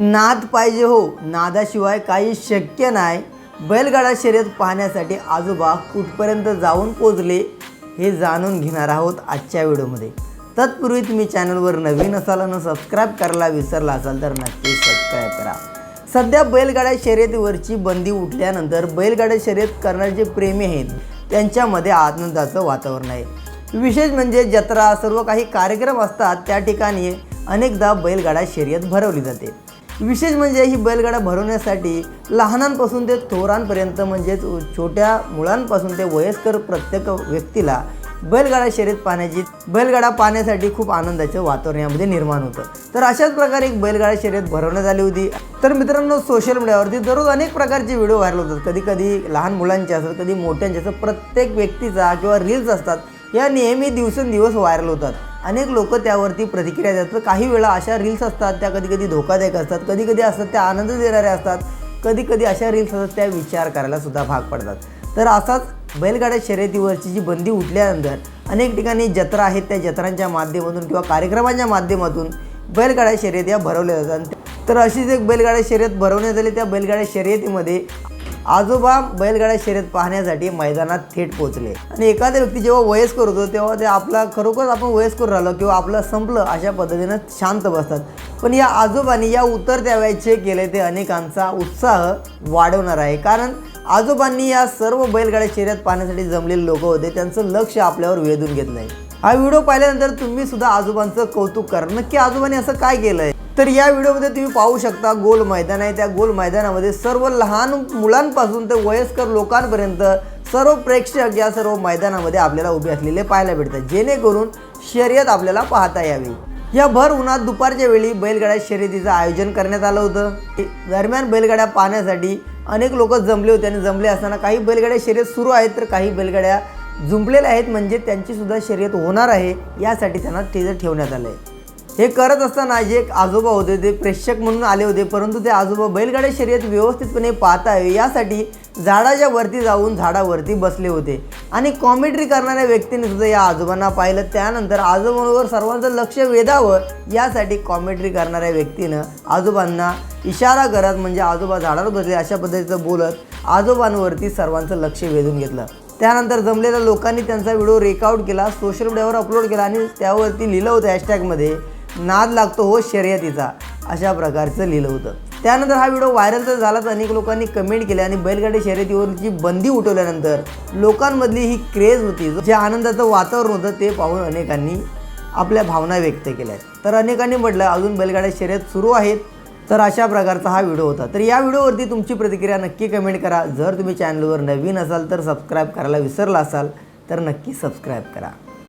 नाद पाहिजे हो. नादाशिवाय काही शक्य नाही. बैलगाडा शर्यत पाहण्यासाठी आजोबा कुठपर्यंत जाऊन पोचले हे जाणून घेणार आहोत आजच्या व्हिडिओमध्ये. तत्पूर्वी तुम्ही चॅनलवर नवीन असाल आणि सबस्क्राईब करायला विसरला असाल तर नक्की सबस्क्राईब करा. सध्या बैलगाड्या शर्यतीवरची बंदी उठल्यानंतर बैलगाड्या शर्यत करणारे जे प्रेमी आहेत त्यांच्यामध्ये आनंदाचं वातावरण आहे. विशेष म्हणजे जत्रा सर्व काही कार्यक्रम असतात त्या ठिकाणी अनेकदा बैलगाडा शर्यत भरवली जाते. विशेष म्हणजे ही बैलगाडा भरवण्यासाठी लहानांपासून ते थोरांपर्यंत म्हणजेच छोट्या मुलांपासून ते वयस्कर प्रत्येक व्यक्तीला बैलगाडा शर्यत पाहण्याची बैलगाडा पाहण्यासाठी खूप आनंदाचं वातावरण यामध्ये निर्माण होतं. तर अशाच प्रकारे एक बैलगाडा शर्यत भरवण्यात आली होती. तर मित्रांनो सोशल मीडियावरती दररोज अनेक प्रकारचे व्हिडिओ व्हायरल होतात. कधी कधी लहान मुलांचे असतात कधी मोठ्यांचे असतात. प्रत्येक व्यक्तीचा किंवा रील्स असतात या नेहमी दिवसेंदिवस व्हायरल होतात. अनेक लोक त्यावरती प्रतिक्रिया देतात. काही वेळा अशा रील्स असतात त्या कधी कधी धोकादायक असतात कधी कधी असतात त्या आनंद देणाऱ्या असतात कधी कधी अशा रील्स असतात त्या विचार करायला सुद्धा भाग पडतात. तर असाच बैलगाड्या शर्यतीवरची जी बंदी उठल्यानंतर अनेक ठिकाणी जत्रा आहेत त्या जत्रांच्या माध्यमातून किंवा कार्यक्रमांच्या माध्यमातून बैलगाड्या शर्यत या भरवल्या जातात. तर अशीच एक बैलगाड्या शर्यत भरवण्यात आली. त्या बैलगाड्या शर्यतीमध्ये आजोबा बैलगाड्या शर्यत पाहण्यासाठी मैदानात थेट पोहोचले. आणि एखादा व्यक्ती जेव्हा वयस्कर होतो तेव्हा ते आपला खरोखर आपण वयस्कर राहिलो किंवा आपलं संपलं अशा पद्धतीनं शांत बसतात. पण या आजोबांनी या उतरत्या वयाचे केले ते अनेकांचा उत्साह वाढवणार आहे. कारण आजोबांनी या सर्व बैलगाड्या शर्यत पाहण्यासाठी जमलेले लोक होते त्यांचं लक्ष आपल्यावर वेधून घेतलं आहे हा व्हिडिओ पाहिल्यानंतर तुम्ही सुद्धा आजोबांचं कौतुक करा. नक्की आजोबांनी असं काय केलंय? तर या व्हिडिओमध्ये तुम्ही पाहू शकता गोल मैदान आहे. त्या गोल मैदानामध्ये सर्व लहान मुलांपासून ते वयस्कर लोकांपर्यंत सर्व प्रेक्षक या सर्व मैदानामध्ये आपल्याला उभे असलेले पाहायला भेटतात. जेणेकरून शर्यत आपल्याला पाहता यावी. या भर उन्हात दुपारच्या वेळी बैलगाड्या शर्यतीचं आयोजन करण्यात आलं होतं. दरम्यान बैलगाड्या पाहण्यासाठी अनेक लोक जमले होते आणि जमले असताना काही बैलगाड्या शर्यत सुरू आहेत तर काही बैलगाड्या जुंपलेले आहेत म्हणजे त्यांचीसुद्धा शर्यत होणार आहे यासाठी त्यांना टेजर ठेवण्यात आलं आहे हे करत असताना जे एक आजोबा होते ते प्रेक्षक म्हणून आले होते परंतु ते आजोबा बैलगाड्या शर्यत व्यवस्थितपणे पाहता यावे यासाठी झाडाच्या वरती जाऊन झाडावरती बसले होते. आणि कॉमेंट्री करणाऱ्या व्यक्तीने सुद्धा या आजोबांना पाहिलं. त्यानंतर आजोबांवर सर्वांचं लक्ष वेधावं यासाठी कॉमेंट्री करणाऱ्या व्यक्तीनं आजोबांना इशारा करत म्हणजे आजोबा झाडावर बसले अशा पद्धतीचं बोलत आजोबांवरती सर्वांचं लक्ष वेधून घेतलं. त्यानंतर जमलेल्या लोकांनी त्यांचा व्हिडिओ रेकआउट केला सोशल मीडियावर अपलोड केला आणि त्यावरती लिहिलं होतं हॅशटॅगमध्ये नाद लागतो हो शर्यतीचा अशा प्रकारचं लिहिलं होतं. त्यानंतर हा व्हिडिओ व्हायरल तर झालाच अनेक लोकांनी कमेंट केल्या आणि बैलगाडी शर्यतीवरची बंदी उठवल्यानंतर लोकांमधली ही क्रेज होती जे आनंदाचं वातावरण होतं ते पाहून अनेकांनी आपल्या भावना व्यक्त केल्या आहेत. तर अनेकांनी म्हटलं अजून बैलगाड्या शर्यत सुरू आहेत तर अशा प्रकारचा हा व्हिडिओ होता. तर या व्हिडिओवरती तुमची प्रतिक्रिया नक्की कमेंट करा. जर तुम्ही चॅनलवर नवीन असाल तर सबस्क्राईब करायला विसरला असाल तर नक्की सबस्क्राईब करा.